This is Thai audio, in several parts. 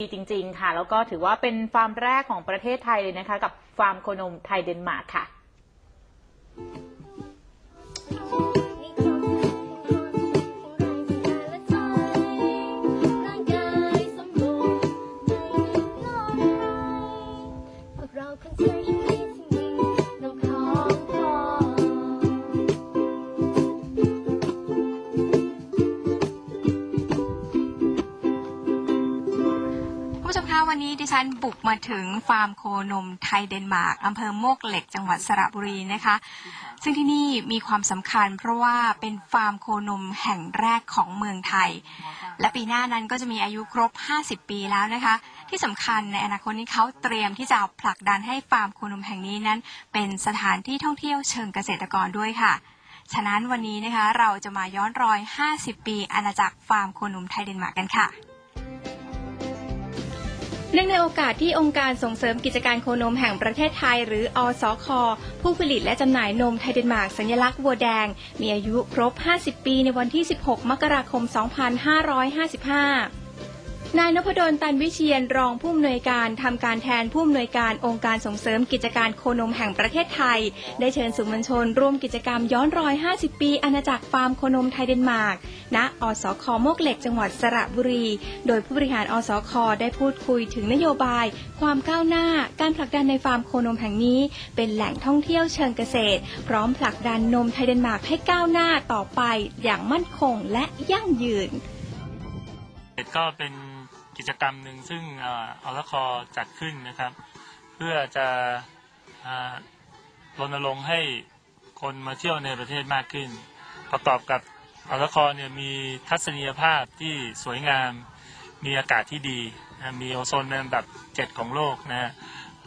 ดีจริง ๆ ค่ะ แล้วก็ถือว่าเป็นฟาร์มแรกของประเทศไทยเลยนะคะ กับฟาร์มโคนมไทยเดนมาร์กค่ะ ผู้ชมคะวันนี้ดิฉันบุกมาถึงฟาร์มโคนมไทยเดนมาร์กอำเภอโมกเหล็กจังหวัดสระบุรีนะคะ ซึ่งที่นี่มีความสำคัญเพราะว่าเป็นฟาร์มโคนมแห่งแรกของเมืองไทย และปีหน้านั้นก็จะมีอายุครบ 50 ปีแล้วนะคะ ที่สำคัญในอนาคตนี้เขาเตรียมที่จะผลักดันให้ฟาร์มโคนมแห่งนี้นั้น เป็นสถานที่ท่องเที่ยวเชิงเกษตรกรด้วยค่ะฉะนั้นวันนี้นะคะเราจะมาย้อนรอย 50 ปีอาณาจักรฟาร์มโคนมไทยเดนมาร์กกันค่ะ เนื่องในโอกาสที่องค์การส่งเสริมกิจการโคนมแห่งประเทศไทย หรืออสค ผู้ผลิตและจำหน่ายนมไทยเดนมาร์กสัญลักษณ์วัวแดง มีอายุครบ 50 ปีในวันที่ 16 มกราคม 2555 นายนพดลตันวิเชียนรองผู้อำนวยการทำการแทนผู้อำนวยการองค์การส่งเสริมกิจการโคนมแห่งประเทศไทย ได้เชิญสื่อมวลชน ร่วมกิจกรรมย้อนรอย 50 ปีอาณาจักรฟาร์มโคนมไทยเดนมาร์กณอสคโมกเหล็กจังหวัดสระบุรี โดยผู้บริหารอสคได้พูดคุยถึงนโยบาย ความก้าวหน้า การผลักดันในฟาร์มโคนมแห่งนี้ เป็นแหล่งท่องเที่ยวเชิงเกษตร พร้อมผลักดันนมไทยเดนมาร์กให้ก้าวหน้าต่อไปอย่างมั่นคงและยั่งยืนก็เป็น กิจกรรมหนึ่งซึ่งเอ่ออลคอจัดขึ้นนะครับ เพื่อจะรณรงค์ให้คนมาเที่ยวในประเทศมากขึ้น ประกอบกับเอลคอเนี่ยมีทัศนียภาพที่สวยงาม มีอากาศที่ดีนะมีโอโซนเป็นอันดับเจ็ดของโลกนะ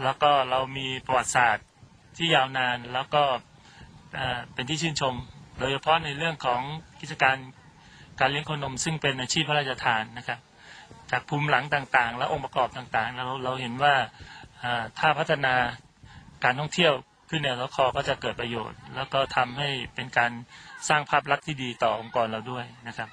แล้วก็เรามีประวัติศาสตร์ที่ยาวนานแล้วก็เอ่อเป็นที่ชื่นชม โดยเฉพาะในเรื่องของกิจการการเลี้ยงโคนมซึ่งเป็นอาชีพพระราชทานนะครับ จากภูมิหลังต่างๆ และองค์ประกอบต่างๆ เราเราเห็นว่าถ้าพัฒนาการท่องเที่ยวขึ้นในลคอก็จะเกิดประโยชน์ แล้วก็ทำให้เป็นการสร้างภาพลักษณ์ที่ดีต่อองค์กรเราด้วยนะครับ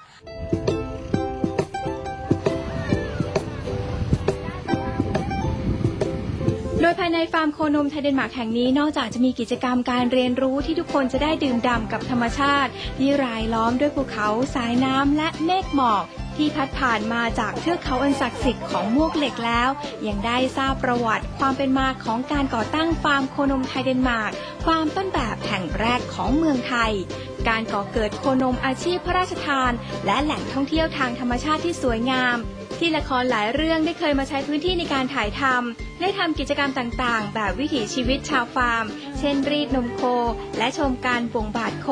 โดยภายในฟาร์มโคนมไทยเดนมาร์กแห่งนี้นอกจากจะมีกิจกรรมการเรียนรู้ที่ทุกคนจะได้ดื่มด่ำกับธรรมชาติ ที่รายล้อมด้วยภูเขา สายน้ำและเมฆหมอก ที่พัดผ่านมาจากเทือกเขาอันศักดิ์สิทธิ์ของมวกเหล็กแล้ว ยังได้ทราบประวัติความเป็นมาของการก่อตั้งฟาร์มโคนมไทยเดนมาร์กฟาร์มต้นแบบแห่งแรกของเมืองไทย การก่อเกิดโคนมอาชีพพระราชทาน และแหล่งท่องเที่ยวทางธรรมชาติที่สวยงามที่ละครหลายเรื่องได้เคยมาใช้พื้นที่ในการถ่ายทำ ได้ทำกิจกรรมต่างๆ แบบวิถีชีวิตชาวฟาร์ม เช่นรีดนมโค และชมการบ่งบาดโค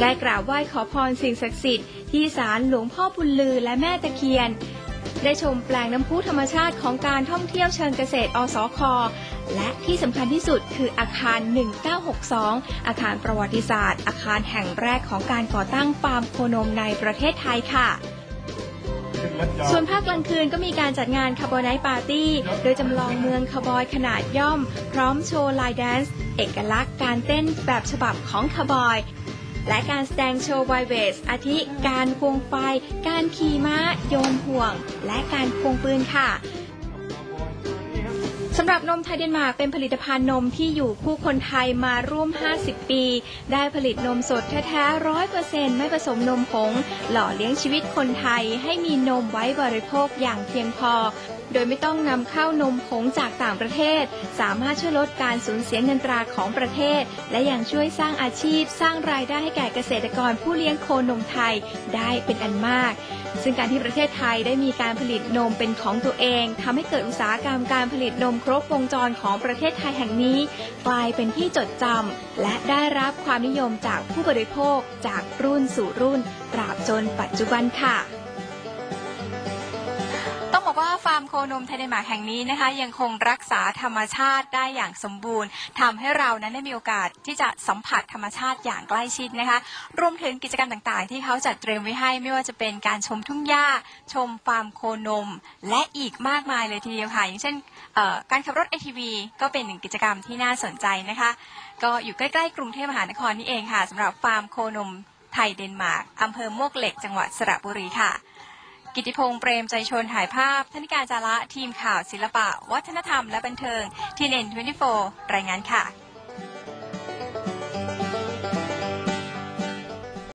ได้กราบไหว้ขอพรสิ่งศักดิ์สิทธิ์ ที่ศาลหลวงพ่อบุญลือและแม่ตะเคียน ได้ชมแปลงน้ำพุธรรมชาติของการท่องเที่ยวเชิงเกษตรอสคและที่สำคัญที่สุดคืออาคาร 1962 อาคารประวัติศาสตร์ อาคารแห่งแรกของการก่อตั้งฟาร์มโคนมในประเทศไทยค่ะส่วนภาคกลางคืนก็มีการจัดงานคาร์บอนไนปาร์ตี้ โดยจำลองเมืองคาร์บอยขนาดย่อม พร้อมโชว์ไลน์แดนซ์ เอกลักษณ์การเต้นแบบฉบับของคาร์บอย และการแสดงโชว์ไวเวสอาทิการควงไฟ การขี่ม้า โยนห่วง และการควงปืนค่ะ สำหรับนมไทยเดนมาร์กเป็นผลิตภัณฑ์นมที่อยู่คู่คนไทยมาร่วม 50 ปี ได้ผลิตนมสดแท้ๆร้อยเปอร์เซ็นต์ไม่ผสมนมผง หล่อเลี้ยงชีวิตคนไทยให้มีนมไว้บริโภคอย่างเพียงพอ โดยไม่ต้องนำเข้านมผงจากต่างประเทศ สามารถช่วยลดการสูญเสียเงินตราของประเทศ และยังช่วยสร้างอาชีพ สร้างรายได้ให้แก่เกษตรกรผู้เลี้ยงโคนมไทยได้เป็นอันมากซึ่งการที่ประเทศไทยได้มีการผลิตนมเป็นของตัวเองทำให้เกิดอุตสาหกรรมการผลิตนมครบวงจรของประเทศไทยแห่งนี้ กลายเป็นที่จดจำและได้รับความนิยมจากผู้บริโภคจากรุ่นสู่รุ่นตราบจนปัจจุบันค่ะ โคนมไทยเดนมาร์กแห่งนี้นะคะ ยังคงรักษาธรรมชาติได้อย่างสมบูรณ์ทำให้เรานั้นได้มีโอกาสที่จะสัมผัสธรรมชาติอย่างใกล้ชิดนะคะ รวมถึงกิจกรรมต่างๆ ที่เขาจัดเตรียมไว้ให้ไม่ว่าจะเป็นการชมทุ่งหญ้า ชมฟาร์มโคนม และอีกมากมายเลยทีเดียวค่ะ อย่างเช่นการขับรถ ATV ก็เป็นหนึ่งกิจกรรมที่น่าสนใจนะคะ ก็อยู่ใกล้ๆกรุงเทพมหานครนี่เองค่ะสำหรับฟาร์มโคนมไทยเดนมาร์กอำเภอมวกเหล็กจังหวัดสระบุรีค่ะ กิติพงษ์เปรมใจชนถ่ายภาพธนิการจาระทีมข่าวศิลปะ วัฒนธรรมและบันเทิงทีเอ็นทวนตี้โฟรายงานค่ะ